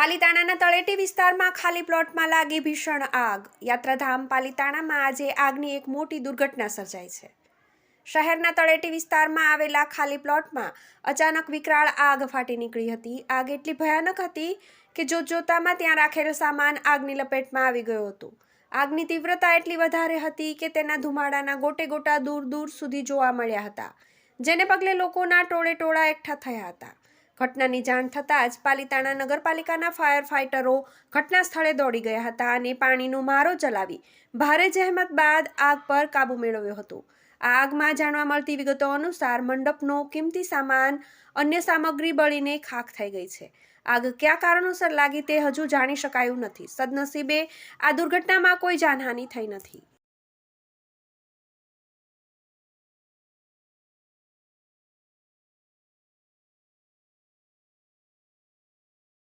પાલીતાણાના તળેટી વિસ્તારમાં ખાલી પ્લોટમાં લાગી ભીષણ આગ. યાત્રાધામ પાલીતાણામાં આજે આગની એક મોટી દુર્ઘટના સર્જાઈ છે. શહેરના તળેટી વિસ્તારમાં આવેલા ખાલી પ્લોટમાં અચાનક વિકરાળ આગ ફાટી નીકળી હતી. આગ એટલી ભયાનક હતી કે જોતજોતામાં ત્યાં રાખેલો સામાન આગની લપેટમાં આવી ગયો હતો. આગની તીવ્રતા એટલી વધારે હતી કે તેના ધુમાડાના ગોટે ગોટા દૂર દૂર સુધી જોવા મળ્યા હતા, જેને પગલે લોકોના ટોળે ટોળા એકઠા થયા હતા. ઘટનાની જાણ થતાં જ પાલીતાણા નગરપાલિકાના ફાયર ફાઇટરો ઘટના સ્થળે દોડી ગયા હતા અને પાણીનો મારો ચલાવી ભારે જહેમત બાદ આગ પર કાબુ મેળવ્યો હતો. આ આગમાં જાણવા મળતી વિગતો અનુસાર મંડપનો કિંમતી સામાન, અન્ય સામગ્રી બળીને ખાખ થઈ ગઈ છે. આગ કયા કારણોસર લાગી તે હજુ જાણી શકાયું નથી. સદનસીબે આ દુર્ઘટનામાં કોઈ જાનહાનિ થઈ નથી.